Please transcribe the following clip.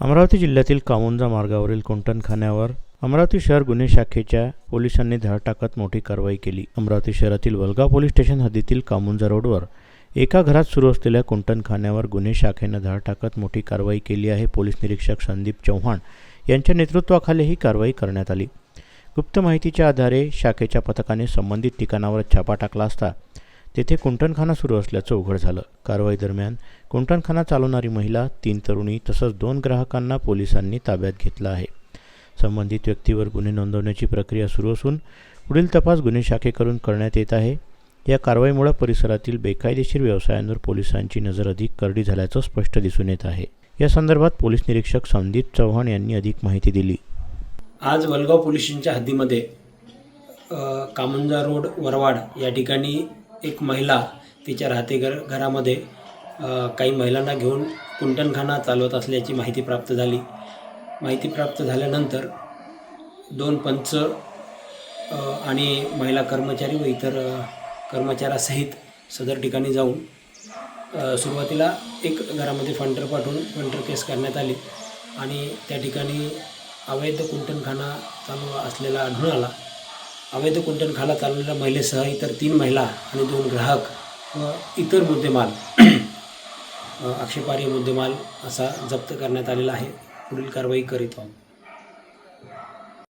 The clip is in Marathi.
अमरावती जिल्ह्यातील कामुंजा मार्गावरील कुंटणखान्यावर अमरावती शहर गुन्हे शाखेच्या पोलिसांनी धाड टाकत मोठी कारवाई केली. अमरावती शहरातील वलगाव पोलीस स्टेशन हद्दीतील कामुंजा रोडवर एका घरात सुरू असलेल्या कुंटणखान्यावर गुन्हे शाखेनं धाड टाकत मोठी कारवाई केली आहे पोलीस निरीक्षक संदीप चव्हाण यांच्या नेतृत्वाखाली ही कारवाई करण्यात आली. गुप्त माहितीच्या आधारे शाखेच्या पथकाने संबंधित ठिकाणावर छापा टाकला असता तेथे कुंटणखाना सुरू असल्याचं उघड झालं. कारवाई दरम्यान कुंटणखाना चालवणारी महिला तीन तरुणी तसंच दोन ग्राहकांना पोलिसांनी ताब्यात घेतलं आहे. संबंधित व्यक्तीवर गुन्हे नोंदवण्याची प्रक्रिया सुरू असून पुढील तपास गुन्हे शाखेकडून करण्यात येत आहे. या कारवाईमुळे परिसरातील बेकायदेशीर व्यवसायांवर पोलिसांची नजर अधिक करडी झाल्याचं स्पष्ट दिसून येत आहे. या संदर्भात पोलीस निरीक्षक संदीप चव्हाण यांनी अधिक माहिती दिली. आज वलगाव पोलिसांच्या हद्दीमध्ये कामंजा रोड वरवाड या ठिकाणी एक महिला तिच्या राहते घर घरामध्ये काही महिलांना घेऊन कुंटणखाना चालवत असल्याची माहिती प्राप्त झाली. माहिती प्राप्त झाल्यानंतर दोन पंच आणि महिला कर्मचारी व इतर कर्मचाऱ्यासहित सदर ठिकाणी जाऊन सुरुवातीला एक घरामध्ये फंटर पाठवून फंटर केस करण्यात आली आणि त्या ठिकाणी अवैध कुंटणखाना चालू असलेला आढळून आला. अवैध कुंटणखाना चालवलेल्या महिलेसह इतर तीन महिला आणि दोन ग्राहक व इतर मुद्देमाल अ, आक्षेपार्ह मुद्देमाल असा जप्त करण्यात आलेला आहे. पुढील कारवाई करीत आहोत.